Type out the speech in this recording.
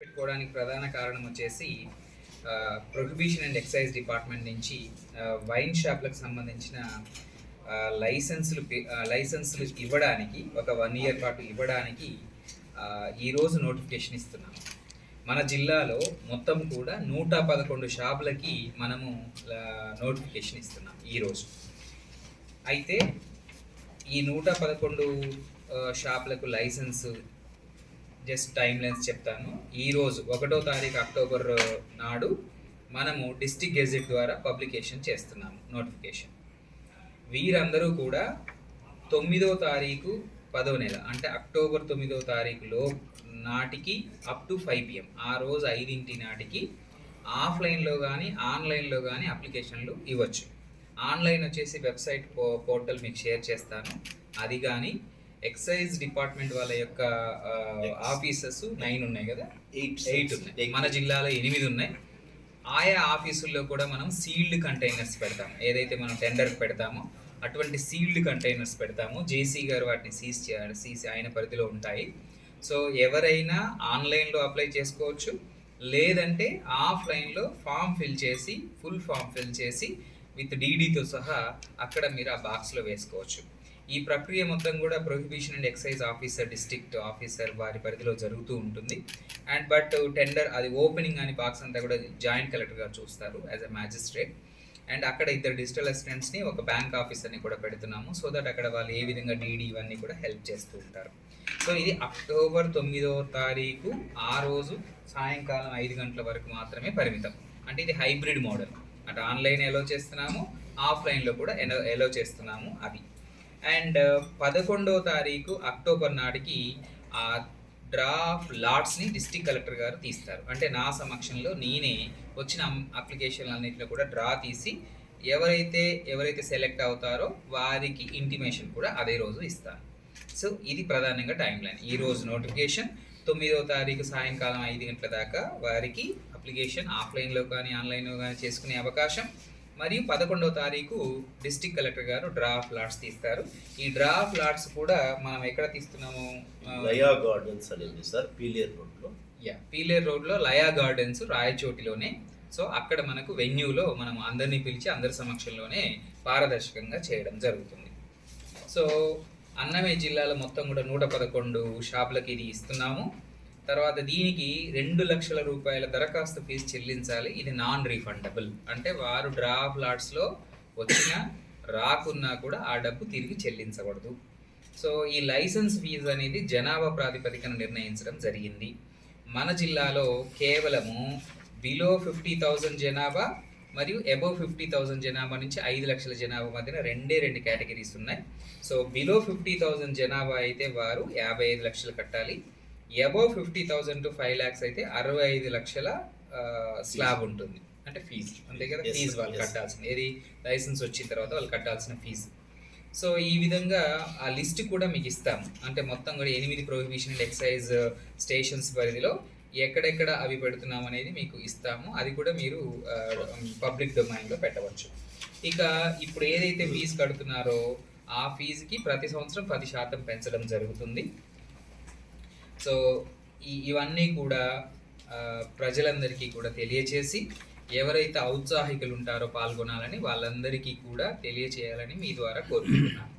పెట్టుకోవడానికి ప్రధాన కారణం వచ్చేసి ప్రొహిబిషన్ అండ్ ఎక్సైజ్ డిపార్ట్మెంట్ నుంచి వైన్ షాప్లకు సంబంధించిన లైసెన్సులు లైసెన్సులు ఇవ్వడానికి ఒక వన్ ఇయర్ పాటు ఇవ్వడానికి ఈరోజు నోటిఫికేషన్ ఇస్తున్నాం. మన జిల్లాలో మొత్తం కూడా నూట పదకొండు షాపులకి మనము నోటిఫికేషన్ ఇస్తున్నాం ఈరోజు అయితే ఈ నూట పదకొండు షాపులకు లైసెన్స్ జస్ట్ టైం లైన్స్ చెప్తాను. ఈరోజు ఒకటో తారీఖు అక్టోబర్ నాడు మనము డిస్టిక్ గెజెట్ ద్వారా పబ్లికేషన్ చేస్తున్నాము నోటిఫికేషన్. వీరందరూ కూడా తొమ్మిదో తారీఖు పదో నెల అంటే అక్టోబర్ తొమ్మిదో తారీఖులో నాటికి అప్ టు ఫైవ్ పిఎం ఆ రోజు ఐదింటి నాటికి ఆఫ్లైన్లో కానీ ఆన్లైన్లో కానీ అప్లికేషన్లు ఇవ్వచ్చు. ఆన్లైన్ వచ్చేసి వెబ్సైట్ పో పోర్టల్ మీకు షేర్ చేస్తాను. అది కానీ ఎక్సైజ్ డిపార్ట్మెంట్ వాళ్ళ యొక్క ఆఫీసెస్ నైన్ ఉన్నాయి కదా? ఎయిట్ ఎయిట్ ఉన్నాయి. మన జిల్లాలో ఎనిమిది ఉన్నాయి. ఆయా ఆఫీసుల్లో కూడా మనం సీల్డ్ కంటైనర్స్ పెడతాము. ఏదైతే మనం టెండర్ పెడతామో అటువంటి సీల్డ్ కంటైనర్స్ పెడతాము. జేసీ గారు వాటిని సీజ్ చేయాలి సీజ్ ఆయన పరిధిలో ఉంటాయి. సో ఎవరైనా ఆన్లైన్లో అప్లై చేసుకోవచ్చు. లేదంటే ఆఫ్లైన్లో ఫామ్ ఫిల్ చేసి ఫుల్ ఫామ్ ఫిల్ చేసి విత్ డీడీతో సహా అక్కడ మీరు ఆ బాక్స్లో వేసుకోవచ్చు. ఈ ప్రక్రియ మొత్తం కూడా prohibition and excise officer district officer వారి పరిధిలో జరుగుతూ ఉంటుంది. అండ్ బట్ టెండర్ అది ఓపెనింగ్ అని బాక్స్ అంతా కూడా జాయింట్ కలెక్టర్ గారు చూస్తారు యాజ్ అ మ్యాజిస్ట్రేట్ అండ్ అక్కడ ఇద్దరు డిజిటల్ అసిస్టెంట్స్ని ఒక బ్యాంక్ ఆఫీసర్ని కూడా పెడుతున్నాము. సో దట్ అక్కడ వాళ్ళు ఏ విధంగా డీడీ ఇవన్నీ కూడా హెల్ప్ చేస్తూ ఉంటారు. సో ఇది అక్టోబర్ తొమ్మిదో తారీఖు ఆ రోజు సాయంకాలం ఐదు గంటల వరకు మాత్రమే పరిమితం. అంటే ఇది హైబ్రిడ్ మోడల్ అంటే ఆన్లైన్ ఎలో చేస్తున్నాము ఆఫ్లైన్లో కూడా ఎలో ఎలో చేస్తున్నాము అది. అండ్ uh, పదకొండవ తారీఖు అక్టోబర్ నాటికి ఆ ఆఫ్ లాట్స్ని డిస్టిక్ కలెక్టర్ గారు తీస్తారు. అంటే నా సమక్షంలో నేనే వచ్చిన అప్లికేషన్లు అన్నింటిలో కూడా డ్రా తీసి ఎవరైతే ఎవరైతే సెలెక్ట్ అవుతారో వారికి ఇంటిమేషన్ కూడా అదే రోజు ఇస్తాను. సో ఇది ప్రధానంగా టైం లైన్ ఈ రోజు నోటిఫికేషన్ తొమ్మిదవ తారీఖు సాయంకాలం ఐదు గంటల దాకా వారికి అప్లికేషన్ ఆఫ్లైన్లో కానీ ఆన్లైన్లో కానీ చేసుకునే అవకాశం. మరియు పదకొండవ తారీఖు డిస్టిక్ కలెక్టర్ గారు డ్రాఫ్ట్ లాట్స్ తీస్తారు. ఈ డ్రాఫ్ట్ లాట్స్ కూడా మనం ఎక్కడ తీస్తున్నాము? లయా గార్డెన్స్ అనేది సార్ పీలియర్ రోడ్లో యా పీలేర్ రోడ్లో లయా గార్డెన్స్ రాయచోటిలోనే. సో అక్కడ మనకు వెన్యూలో మనం అందరినీ పిలిచి అందరి సమక్షంలోనే పారదర్శకంగా చేయడం జరుగుతుంది. సో అన్నమయ్య జిల్లాలో మొత్తం కూడా నూట పదకొండు షాపులకి ఇది ఇస్తున్నాము. తర్వాత దీనికి రెండు లక్షల రూపాయల దరఖాస్తు ఫీజు చెల్లించాలి. ఇది నాన్ రీఫండబుల్ అంటే వారు డ్రాఫ్ లాట్స్లో వచ్చిన రాకున్నా కూడా ఆ డబ్బు తిరిగి చెల్లించకూడదు. సో ఈ లైసెన్స్ ఫీజు అనేది జనాభా ప్రాతిపదికన నిర్ణయించడం జరిగింది. మన జిల్లాలో కేవలము బిలో ఫిఫ్టీ థౌజండ్ జనాభా మరియు అబోవ్ ఫిఫ్టీ థౌజండ్ జనాభా నుంచి ఐదు లక్షల జనాభా మధ్యన రెండే రెండు కేటగిరీస్ ఉన్నాయి. సో బిలో ఫిఫ్టీ థౌజండ్ జనాభా అయితే వారు యాభై ఐదు లక్షలు కట్టాలి. Above fifty thousand to five lakhs అయితే అరవై ఐదు లక్షల స్లాబ్ ఉంటుంది. అంటే ఫీజు అంతే కదా? ఫీజు వాళ్ళు. కట్టాల్సింది ఏది లైసెన్స్ వచ్చిన తర్వాత వాళ్ళు కట్టాల్సిన ఫీజు సో ఈ విధంగా ఆ లిస్ట్ కూడా మీకు ఇస్తాము. అంటే మొత్తం కూడా ఎనిమిది ప్రొహిబిషన్ అండ్ ఎక్సైజ్ స్టేషన్స్ పరిధిలో ఎక్కడెక్కడ అవి పెడుతున్నాం అనేది మీకు ఇస్తాము. అది కూడా మీరు పబ్లిక్ డొమైన్లో పెట్టవచ్చు. ఇక ఇప్పుడు ఏదైతే ఫీజు కడుతున్నారో ఆ ఫీజుకి ప్రతి సంవత్సరం పది శాతం పెంచడం జరుగుతుంది. సో ఈ ఇవన్నీ కూడా ప్రజలందరికీ కూడా తెలియచేసి ఎవరైతే ఔత్సాహికులు ఉంటారో పాల్గొనాలని వాళ్ళందరికీ కూడా తెలియచేయాలని మీ ద్వారా కోరుకుంటున్నాను.